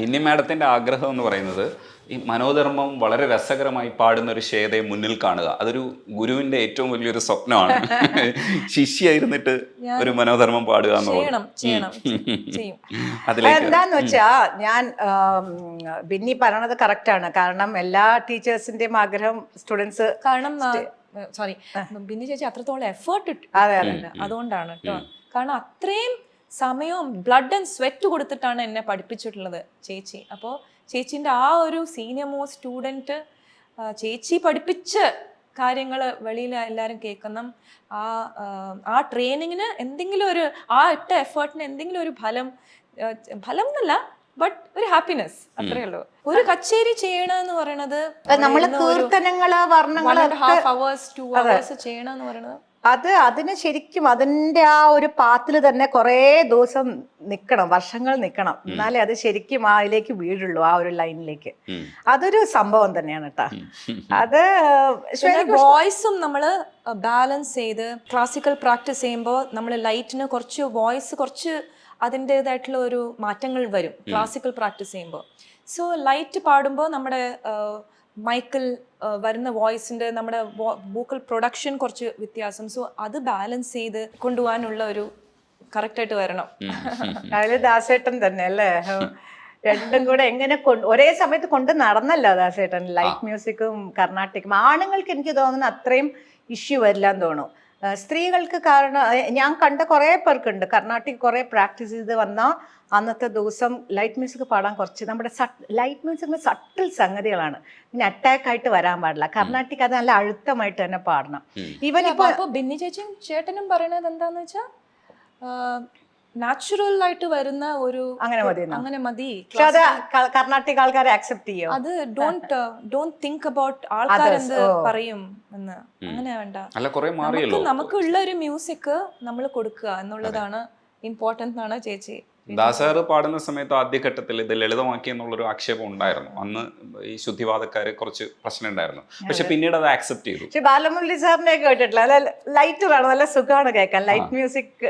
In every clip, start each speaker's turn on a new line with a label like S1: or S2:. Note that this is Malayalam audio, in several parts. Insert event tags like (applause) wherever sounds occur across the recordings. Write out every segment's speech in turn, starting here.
S1: ബിന്നി മാഡത്തിന്റെ ആഗ്രഹം എന്ന് പറയുന്നത് ഈ മനോധർമ്മം വളരെ രസകരമായി പാടുന്ന ഒരു ശ്വേതയെ മുന്നിൽ കാണുക. അതൊരു ഗുരുവിന്റെ ഏറ്റവും വലിയൊരു സ്വപ്നമാണ്. (laughs) ശിഷ്യായിരുന്നിട്ട് ഒരു മനോധർമ്മം പാടുക
S2: ചെയ്യണം
S1: എന്നുള്ളത്
S2: ചെയ്യണം ചെയ്യും. (laughs)
S1: അതിലേക്ക്
S3: എന്താന്ന് വെച്ചാ ഞാൻ ബിന്നി പറയണത് കറക്റ്റാണ് ആണ്. കാരണം എല്ലാ ടീച്ചേഴ്സിന്റെയും ആഗ്രഹം സ്റ്റുഡൻസ്
S2: കാരണം സോറി ബിന്നി ചേച്ചി അത്രത്തോളം എഫേർട്ട്
S3: ഇട്ടു അതെ.
S2: അതുകൊണ്ടാണ് കേട്ടോ. കാരണം അത്രയും സമയവും ബ്ലഡ് ആൻഡ് സ്വെറ്റ് കൊടുത്തിട്ടാണ് എന്നെ പഠിപ്പിച്ചിട്ടുള്ളത് ചേച്ചി. അപ്പോൾ ചേച്ചീന്റെ ആ ഒരു സീനിയർ മോ സ്റ്റുഡന്റ് ചേച്ചി പഠിപ്പിച്ച് കാര്യങ്ങൾ വെളിയിൽ എല്ലാവരും കേൾക്കണം. ആ ആ, ട്രെയിനിങ്ങിന് എന്തെങ്കിലും ഒരു ആ ഇട്ട എഫേർട്ടിന് എന്തെങ്കിലും ഒരു ഫലം ഫലം എന്നല്ല ബട്ട് ഒരു ഹാപ്പിനെസ് അത്രേ ഉള്ളൂ. ഒരു കച്ചേരി ചെയ്യണമെന്ന് പറയണത് നമ്മൾ
S3: കീർത്തനങ്ങൾ
S2: വർണങ്ങൾ ഹാഫ് അവേഴ്സ് ടു അവേഴ്സ് ചെയ്യണമെന്ന് പറയുന്നത്
S3: അത് അതിന് ശരിക്കും അതിന്റെ ആ ഒരു പാത്തിൽ തന്നെ കുറേ ദിവസം നിൽക്കണം വർഷങ്ങൾ നിൽക്കണം എന്നാലേ അത് ശരിക്കും ആ അതിലേക്ക് വീഴുള്ളൂ ആ ഒരു ലൈനിലേക്ക് അതൊരു സംഭവം തന്നെയാണ് കേട്ടോ അത്
S2: വോയിസും നമ്മൾ ബാലൻസ് ചെയ്ത് ക്ലാസിക്കൽ പ്രാക്ടീസ് ചെയ്യുമ്പോൾ നമ്മൾ ലൈറ്റിന് കുറച്ച് വോയിസ് കുറച്ച് അതിന്റെതായിട്ടുള്ള ഒരു മാറ്റങ്ങൾ വരും ക്ലാസിക്കൽ പ്രാക്ടീസ് ചെയ്യുമ്പോൾ സോ ലൈറ്റ് പാടുമ്പോൾ നമ്മുടെ മൈക്കിൽ വരുന്ന വോയിസിന്റെ നമ്മുടെ വോക്കൽ പ്രൊഡക്ഷൻ കുറച്ച് വ്യത്യാസം. സോ അത് ബാലൻസ് ചെയ്ത് കൊണ്ടുപോകാനുള്ള ഒരു കറക്റ്റായിട്ട് വരണം.
S3: അതിൽ ദാസേട്ടൻ തന്നെ അല്ലേ? രണ്ടും കൂടെ എങ്ങനെ കൊണ്ട് ഒരേ സമയത്ത് കൊണ്ട് നടന്നല്ലോ ദാസേട്ടൻ. ലൈറ്റ് മ്യൂസിക്കും കർണാട്ടിക്കും. ആണുങ്ങൾക്ക് എനിക്ക് തോന്നുന്നു അത്രയും ഇഷ്യൂ വരില്ല എന്ന് തോന്നുന്നു. സ്ത്രീകൾക്ക് കാരണം ഞാൻ കണ്ട കുറേ പേർക്കുണ്ട്. കർണാട്ടിക് കുറേ പ്രാക്ടീസ് ചെയ്ത് വന്നാൽ അന്നത്തെ ദിവസം ലൈറ്റ് മ്യൂസിക് പാടാൻ കുറച്ച് നമ്മുടെ ലൈറ്റ് മ്യൂസിക് സട്ടിൽ സംഗതികളാണ്. പിന്നെ അറ്റാക്ക് ആയിട്ട് വരാൻ പാടില്ല. കർണാട്ടിക് അത് നല്ല അഴുത്തമായിട്ട് തന്നെ പാടണം.
S2: ഇവനിപ്പോ ബിന്നി ചേച്ചിയും ചേട്ടനും പറയുന്നത് എന്താന്ന് വെച്ചാ നാച്ചുറൽ ആയിട്ട് വരുന്ന ഒരു
S3: അങ്ങനെ മതി
S2: അങ്ങനെ മതി.
S3: പക്ഷെ അത് കർണാട്ടിക് ആൾക്കാരെ അക്സെപ്റ്റ് ചെയ്യും?
S2: അത് ഡോണ്ട് ഡോണ്ട് തിങ്ക് അബൌട്ട് ആൾക്കാർ എന്ത് പറയും എന്ന്. അങ്ങനെ വേണ്ട.
S1: അല്ല കുറെ
S2: നമുക്ക്
S1: മാറിയല്ലോ.
S2: നമുക്കുള്ള ഒരു മ്യൂസിക് നമ്മൾ കൊടുക്കുക എന്നുള്ളതാണ് ഇമ്പോർട്ടന്റ് ആണ് ചേച്ചി.
S1: ദാസാർ പാടുന്ന സമയത്ത് ആദ്യഘട്ടത്തിൽ ഇത് ലളിതമാക്കി എന്നുള്ളൊരു ആക്ഷേപം ഉണ്ടായിരുന്നു. അന്ന് ഈ ശുദ്ധിവാദക്കാര് കുറച്ച് പ്രശ്നം ഉണ്ടായിരുന്നു പക്ഷെ പിന്നീട് അത് ആക്സെപ്റ്റ് ചെയ്തു.
S3: പക്ഷെ ബാലമുരളി സാറിനെ കേട്ടിട്ടില്ല. നല്ല ലൈറ്റ് വേണം നല്ല സുഖമാണ് കേൾക്കാൻ. ലൈറ്റ് മ്യൂസിക്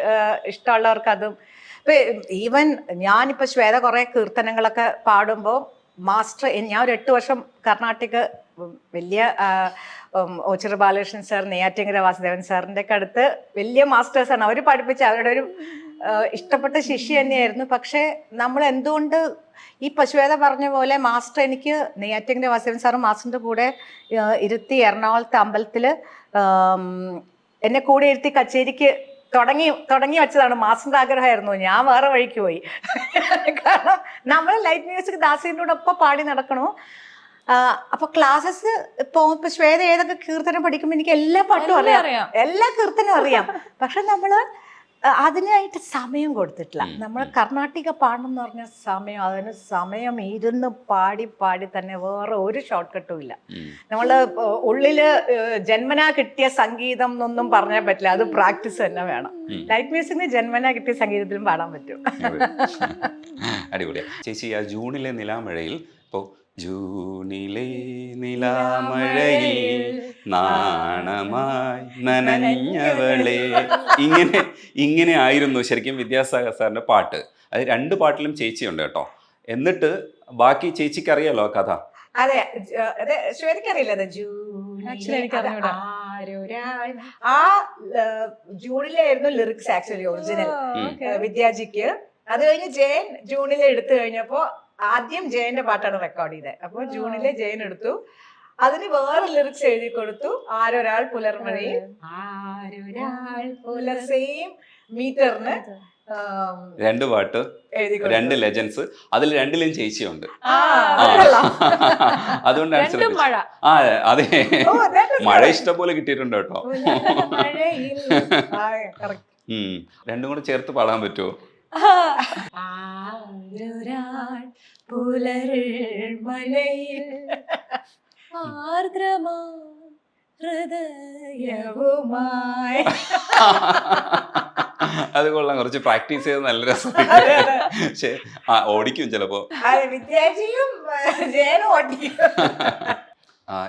S3: ഇഷ്ടമുള്ളവർക്ക് അതും. ഇപ്പൊ ഈവൻ ഞാനിപ്പോ ശ്വേത കുറെ കീർത്തനങ്ങളൊക്കെ പാടുമ്പോൾ മാസ്റ്റർ ഞാൻ ഒരു എട്ട് വർഷം കർണാട്ടിക് വലിയ ഓച്ചിറ ബാലകൃഷ്ണൻ സാർ നെയ്യാറ്റിങ്കര വാസുദേവൻ സാറിന്റെ ഒക്കെ അടുത്ത് വലിയ മാസ്റ്റേഴ്സാണ് അവർ പഠിപ്പിച്ച അവരുടെ ഒരു ഇഷ്ടപ്പെട്ട ശിഷ്യ തന്നെയായിരുന്നു. പക്ഷെ നമ്മൾ എന്തുകൊണ്ട് ഈ പശുവേദ പറഞ്ഞ പോലെ മാസ്റ്റർ എനിക്ക് നെയ്യാറ്റിങ്കര വാസവൻ സാറ് മാസ്റ്ററിന്റെ കൂടെ ഇരുത്തി എറണാകുളത്തെ അമ്പലത്തിൽ എന്നെ കൂടെ ഇരുത്തി കച്ചേരിക്ക് തുടങ്ങി തുടങ്ങി വെച്ചതാണ്. മാസ്റ്ററിന്റെ ആഗ്രഹമായിരുന്നു. ഞാൻ വേറെ വഴിക്ക് പോയി. കാരണം നമ്മൾ ലൈറ്റ് മ്യൂസിക് ഒപ്പം പാടി നടക്കണു. അപ്പൊ ക്ലാസ്സസ് ഇപ്പൊ ഇപ്പൊ ശ്വേത ഏതൊക്കെ കീർത്തനം പഠിക്കുമ്പോൾ എനിക്ക് എല്ലാ പാട്ടും അറിയാം. എല്ലാ കീർത്തനും അറിയാം. പക്ഷെ നമ്മൾ അതിനായിട്ട് സമയം കൊടുത്തിട്ടില്ല. നമ്മൾ കർണാട്ടിക പാടണം എന്ന് പറഞ്ഞ സമയം അതിന് സമയം ഇരുന്ന് പാടി പാടി തന്നെ വേറെ ഒരു ഷോർട്ട് കട്ടും ഇല്ല നമ്മൾ ഉള്ളിൽ ജന്മനാ കിട്ടിയ സംഗീതം എന്നൊന്നും പറഞ്ഞാൽ പറ്റില്ല. അത് പ്രാക്ടീസ് തന്നെ വേണം. ലൈറ്റ് മ്യൂസിക്കിന് ജന്മനാ കിട്ടിയ സംഗീതത്തിലും പാടാൻ പറ്റും. (laughs)
S1: അടിപൊളിയാണ് ചേച്ചി ആ ജൂണിലെ നിലാമഴയിൽ ഇപ്പോ ജൂണിലെ നിലാമഴയിൽ നാണമായി നനഞ്ഞവളെ. ഇങ്ങനെ ഇങ്ങനെ ആയിരുന്നു ശരിക്കും വിദ്യാസാഗർ സാറിന്റെ പാട്ട്. അത് രണ്ട് പാട്ടിലും ചേച്ചിയുണ്ട് കേട്ടോ. എന്നിട്ട് ബാക്കി ചേച്ചിക്ക് അറിയാലോ കഥ?
S3: അതെ അതെ ശ്വേതക്കറിയില്ല അത് ആ ജൂണിലായിരുന്നു ലിറിക്സ് ആക്ച്വലി ഒറിജിനൽ. വിദ്യാജിക്ക്. അത് കഴിഞ്ഞ് ജയൻ ജൂണിലെ എടുത്തു കഴിഞ്ഞപ്പോ ആദ്യം ജയന്റെ പാട്ടാണ് റെക്കോർഡ് ചെയ്തത്. അപ്പൊ ജൂണിലെ ജയൻ എടുത്തു. അതിന് വേറെ ലിറിക്സ് എഴുതി കൊടുത്തു. ആരൊരാൾ പുലർമണി ആരൊരാൾ പുലർ സെയിം മീറ്ററിന്
S1: രണ്ട് പാട്ട്
S3: എഴുതി കൊടുത്തു.
S1: രണ്ട് ലെജൻസ് അതിൽ രണ്ടിലും ചേച്ചിയുണ്ട്. അതുകൊണ്ടാണ് ആ അതെ. മഴ.
S3: correct.
S1: ഇഷ്ടം പോലെ കിട്ടിയിട്ടുണ്ട് കേട്ടോ. രണ്ടും കൂടെ ചേർത്ത് പാടാൻ പറ്റുമോ?
S3: ആരൊരാൾ പുലർമഴയിൽ.
S2: ആർദ്രമാ ഹൃദയ
S3: യവുമായി (laughs)
S1: അത് കൊള്ളാം. കുറച്ച് പ്രാക്ടീസ് ചെയ്ത് നല്ല രസം. പക്ഷേ ആ ഓടിക്കും ചിലപ്പോ.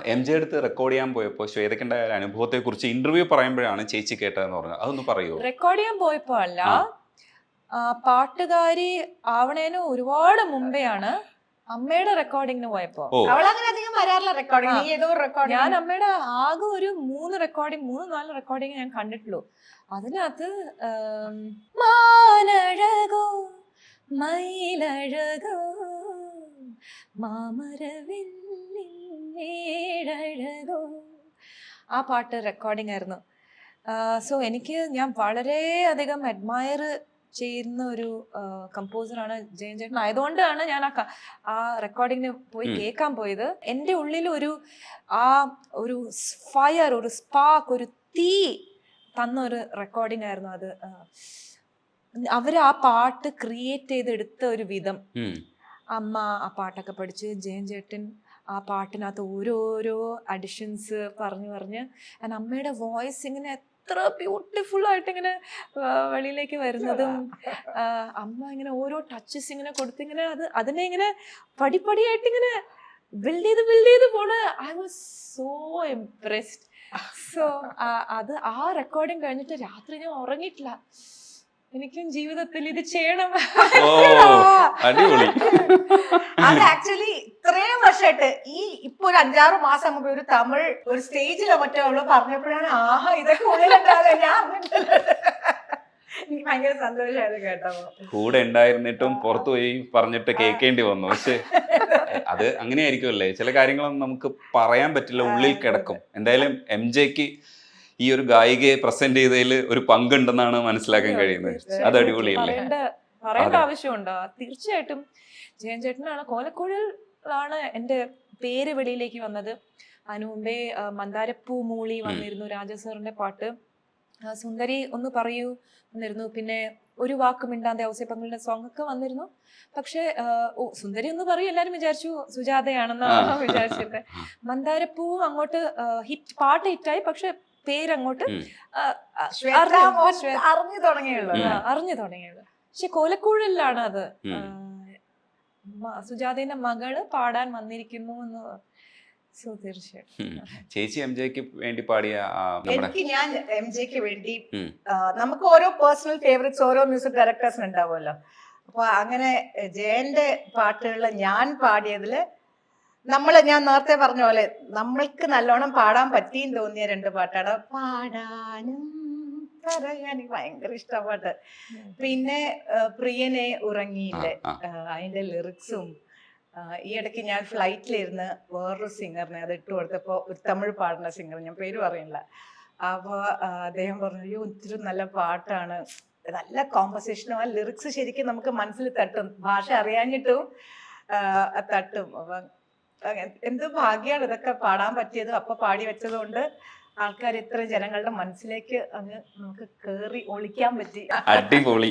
S1: എം ജെ അടുത്ത് റെക്കോർഡ് ചെയ്യാൻ പോയപ്പോൾ ശ്വേതക്കുണ്ടായ ഒരു അനുഭവത്തെ കുറിച്ച് ഇന്റർവ്യൂ പറയുമ്പോഴാണ് ചേച്ചി കേട്ടതെന്ന് പറഞ്ഞത്. അതൊന്ന് പറയൂ?
S2: റെക്കോർഡ് ചെയ്യാൻ പോയപ്പോ അല്ല പാട്ടുകാരി ആവണേന് ഒരുപാട് മുമ്പെയാണ് അമ്മയുടെ റെക്കോർഡിങ്ങിന് പോയപ്പോ.
S1: ഓ.
S3: അവളങ്ങനെ അധികം വരാറില്ല റെക്കോർഡിംഗ് ഏതോ റെക്കോർഡിംഗ്
S2: ഞാൻ അമ്മയുടെ ആകെ ഒരു മൂന്ന് റെക്കോർഡിംഗ് മൂന്ന് നാല് റെക്കോർഡിംഗ് ഞാൻ കണ്ടിട്ടുള്ളൂ. അതിനകത്ത് ആം, മാനഴകോ മയിലഴകോ മാമരവില്ലഴകോ ആ പാട്ട് റെക്കോർഡിംഗ് ആയിരുന്നു. സോ എനിക്ക് ഞാൻ വളരെ അധികം അഡ്മയർ ചെയ്യുന്ന ഒരു കമ്പോസറാണ് ജയൻ ചേട്ടൻ. ആയതുകൊണ്ടാണ് ഞാൻ ആ ആ റെക്കോർഡിങ്ങിന് പോയി. കേൾക്കാൻ പോയത്. എന്റെ ഉള്ളിൽ ഒരു ആ ഒരു ഫയർ ഒരു സ്പാർക്ക് ഒരു തീ തന്ന ഒരു റെക്കോർഡിംഗ് ആയിരുന്നു അത്. അവർ ആ പാട്ട് ക്രിയേറ്റ് ചെയ്തെടുത്ത ഒരു വിധം. അമ്മ ആ പാട്ടൊക്കെ പഠിച്ച് ജയൻ ചേട്ടൻ ആ പാട്ടിനകത്ത് ഓരോരോ അഡിഷൻസ് പറഞ്ഞു പറഞ്ഞ്. അമ്മയുടെ വോയിസ് ഇങ്ങനെ എത്ര ബ്യൂട്ടിഫുൾ ആയിട്ട് ഇങ്ങനെ വെളിയിലേക്ക് വരുന്നതും അമ്മ ഇങ്ങനെ ഓരോ ടച്ചസ് ഇങ്ങനെ കൊടുത്തിങ്ങനെ അത് അതിനെ ഇങ്ങനെ പടിപടിയായിട്ട് ഇങ്ങനെ ബിൽഡ് ചെയ്ത് ബിൽഡ് ചെയ്ത് പോണ്. I was so impressed so അത് ആ റെക്കോർഡിങ് കഴിഞ്ഞിട്ട് രാത്രി ഞാൻ ഉറങ്ങിയിട്ടില്ല. എനിക്കും ജീവിതത്തിൽ ഇത് ചെയ്യണം.
S1: ഓ അടിപൊളി.
S3: അത് ആക്ച്വലി ഇത്രയും വർഷമായിട്ട് ഈ ഇപ്പൊ ഒരു അഞ്ചാറ് മാസം മുമ്പ് ഒരു തമിഴ് ഒരു സ്റ്റേജിലോ മറ്റോ അവൾ പറഞ്ഞപ്പോഴാണ് ആഹാ ഇതൊക്കെ ഉള്ളിലുണ്ടാതെ ഞാൻ അറിഞ്ഞിട്ടില്ല." എനിക്ക് ഭയങ്കര സന്തോഷമായിരുന്നു കേട്ടോ.
S1: കൂടെ ഉണ്ടായിരുന്നിട്ടും പുറത്തു പോയി പറഞ്ഞിട്ട് കേൾക്കേണ്ടി വന്നു. പക്ഷെ അത് അങ്ങനെയായിരിക്കുമല്ലേ? ചില കാര്യങ്ങളൊന്നും നമുക്ക് പറയാൻ പറ്റില്ല ഉള്ളിൽ കിടക്കും. എന്തായാലും എം ജെക്ക് ഈ ഒരു ഗായികയെ പ്രസന്റ് ചെയ്തതിൽ ഒരു പങ്കുണ്ടെന്നാണ് മനസ്സിലാക്കാൻ കഴിയുന്നത്. അത് അടിപൊളിയല്ലേ?
S2: പറയേണ്ട. ആവശ്യമുണ്ടോ? തീർച്ചയായിട്ടും. ജയൻ ചേട്ടനാണ് കോലക്കുഴലാണ് എന്റെ പേര് വെളിയിലേക്ക് വന്നത്. അതിനു മുമ്പേ മന്ദാരപ്പൂ മൂളി വന്നിരുന്നു രാജ സാറിന്റെ പാട്ട്. സുന്ദരി ഒന്ന് പറയൂ വന്നിരുന്നു. പിന്നെ ഒരു വാക്ക് മിണ്ടാതെ ഔസേപ്പങ്ങളുടെ സോങ് ഒക്കെ വന്നിരുന്നു. പക്ഷേ ഓ സുന്ദരി ഒന്ന് പറയും എല്ലാരും വിചാരിച്ചു സുജാതയാണെന്നാണ്. വിചാരിച്ചത് മന്ദാരപ്പൂ അങ്ങോട്ട് ഹിറ്റ് പാട്ട് ഹിറ്റായി പക്ഷെ പേരങ്ങോട്ട് അറിഞ്ഞു.
S3: തുടങ്ങിയുള്ളു.
S2: അറിഞ്ഞു തുടങ്ങിയുള്ളൂ. പക്ഷെ കോലക്കൂഴലിലാണ് അത്. സുജാതയുടെ മകൾ പാടാൻ വന്നിരിക്കുന്നു എന്ന്
S1: ചേച്ചി എം ജെക്ക് വേണ്ടി പാടിയ
S3: എനിക്ക് ഞാൻ എം ജെക്ക് വേണ്ടി നമുക്ക് ഓരോ പേഴ്സണൽ ഫേവറേറ്റ്സ് ഓരോ മ്യൂസിക് ഡയറക്ടേഴ്സിന് ഉണ്ടാവുമല്ലോ. അപ്പൊ അങ്ങനെ ജയന്റെ പാട്ടുകളിൽ ഞാൻ പാടിയതിൽ നമ്മൾ ഞാൻ നേരത്തെ പറഞ്ഞ പോലെ നമ്മൾക്ക് നല്ലോണം പാടാൻ പറ്റിയും തോന്നിയ രണ്ട് പാട്ടാണ്. പാടാനും പറയാൻ എനിക്ക് ഭയങ്കര ഇഷ്ടപാട്ട് പിന്നെ പ്രിയനെ ഉറങ്ങിയില്ലേ? അതിന്റെ ലിറിക്സും ഈ ഇടയ്ക്ക് ഞാൻ ഫ്ലൈറ്റിലിരുന്ന് വേറൊരു സിംഗറിനെ അത് ഇട്ട് കൊടുത്തപ്പോൾ ഒരു തമിഴ് പാടുന്ന സിംഗർ ഞാൻ പേര് പറയില്ല. അപ്പോൾ അദ്ദേഹം പറഞ്ഞു അയ്യോ ഇത്തിരി നല്ല പാട്ടാണ്. നല്ല കോമ്പസിഷനും ആ ലിറിക്സ് ശരിക്കും നമുക്ക് മനസ്സിൽ തട്ടും. ഭാഷ അറിയാഞ്ഞിട്ടും തട്ടും. അപ്പം എന്ത് ഭാഗ്യമാണ് ഇതൊക്കെ പാടാൻ പറ്റിയത്? അപ്പൊ പാടി വെച്ചത് കൊണ്ട് ആൾക്കാർ ഇത്ര ജനങ്ങളുടെ മനസ്സിലേക്ക് അങ്ങ് നമുക്ക് കേറി ഒളിക്കാൻ പറ്റി.
S1: അടിപൊളി.